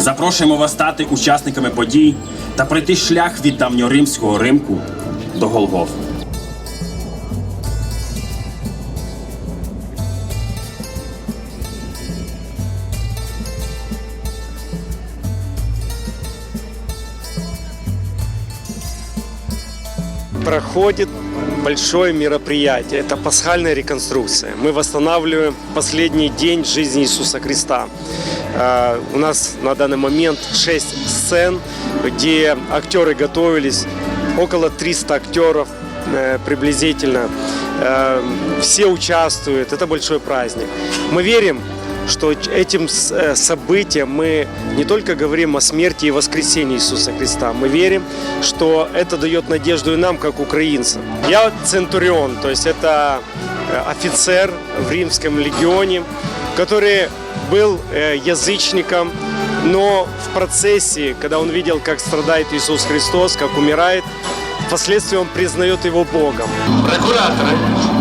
Запрошуємо вас стати учасниками подій та пройти шлях від давньоримського римку до Голгоф. проходит большое мероприятие. Это пасхальная реконструкция. Мы восстанавливаем последний день жизни Иисуса Христа. Э, У нас на данный момент 6 сцен, где актеры готовились, около 300 актеров э, приблизительно. Э, Все участвуют, это большой праздник. Мы верим, что этим э, событием мы не только говорим о смерти и воскресении Иисуса Христа, мы верим, что это дает надежду и нам, как украинцам. Я центурион, то есть это э, офицер в римском легионе, который был э, язычником, но в процессе, когда он видел, как страдает Иисус Христос, как умирает, впоследствии он признает его Богом. Прокураторе,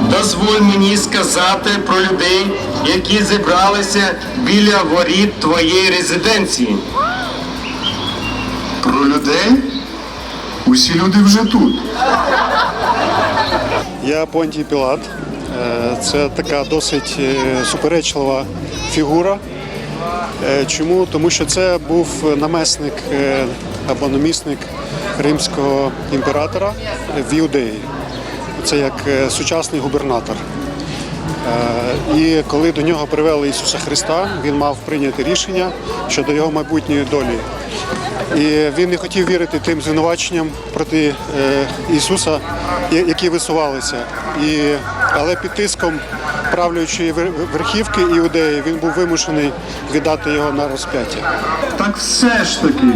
дозволь мені сказати про людей, які зібралися біля воріт твоєї резиденції. Про людей? Усі люди вже тут. Я Понтій Пілат. Е, Це така досить е, суперечлива фігура. Е, Чому? Тому що це був намесник або намісник римського імператора в Іудеї. Це як е, сучасний губернатор. Е, І коли до нього привели Ісуса Христа, він мав прийняти рішення щодо його майбутньої долі. І він не хотів вірити тим звинуваченням проти е, Ісуса, які висувалися. І, але під тиском правлячої верхівки іудеї він був вимушений віддати його на розп'яття. Так все ж таки,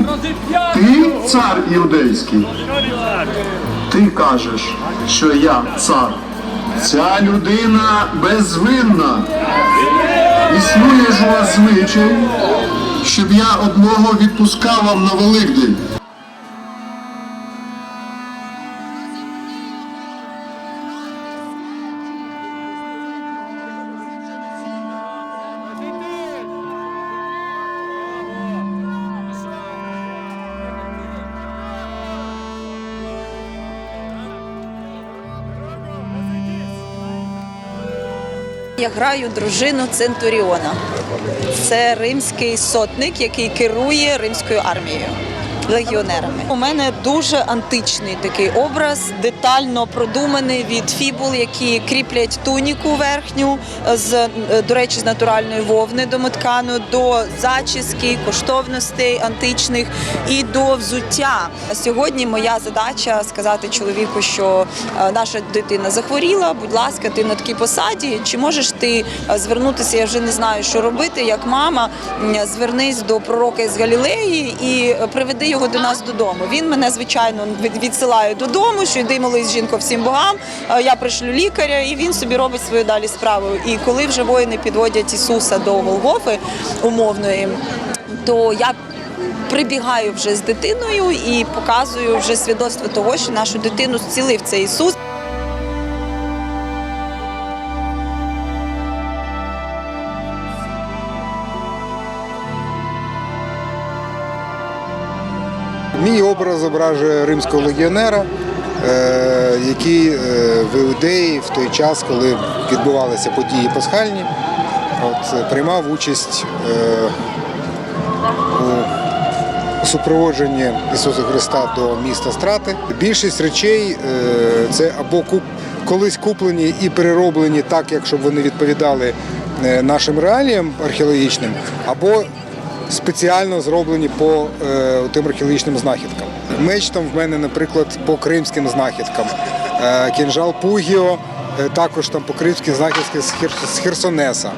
ти цар іудейський. Ти кажеш, що я цар. Ця людина безвинна. Існує ж у вас звичай, щоб я одного відпускав вам на Великдень. Я граю дружину Центуріона. Це римський сотник, який керує римською армією. Легіонерами у мене дуже античний такий образ, детально продуманий від фібул, які кріплять туніку верхню з е, до речі, з натуральної вовни домоткану, до зачіски, коштовностей античних і до взуття. Сьогодні моя задача сказати чоловіку, що е, наша дитина захворіла. Будь ласка, ти на такій посаді. Чи можеш ти е, звернутися? Я вже не знаю, що робити. Як мама, звернись до пророка із Галілеї і е, приведи його до нас додому. Він мене звичайно відсилає додому, що йди молись жінко всім богам. Е, Я пришлю лікаря, і він собі робить свою далі справу. І коли вже воїни підводять Ісуса до Голгофи умовної, то я прибігаю вже з дитиною і показую вже свідоцтво того, що нашу дитину зцілив цей Ісус. Мій образ зображує римського легіонера, е, який е, в Іудеї в той час, коли відбувалися події пасхальні, от, приймав участь е, у супроводженні Ісуса Христа до міста страти. Більшість речей це або куп, колись куплені і перероблені так, як щоб вони відповідали нашим реаліям археологічним, або спеціально зроблені по е, тим археологічним знахідкам. Меч там в мене, наприклад, по кримським знахідкам. Е, кінжал Пугіо, е, також там по кримським знахідкам з, Хер- з Херсонеса.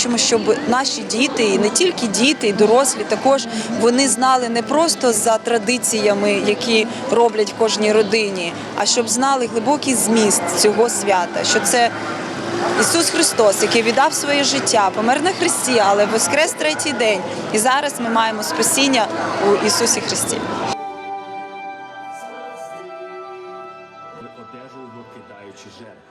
хочемо, щоб наші діти, і не тільки діти, і дорослі, також вони знали не просто за традиціями, які роблять в кожній родині, а щоб знали глибокий зміст цього свята, що це. Ісус Христос, який віддав своє життя, помер на Христі, але воскрес третій день. І зараз ми маємо спасіння у Ісусі Христі. Одежу викидаючи жертв.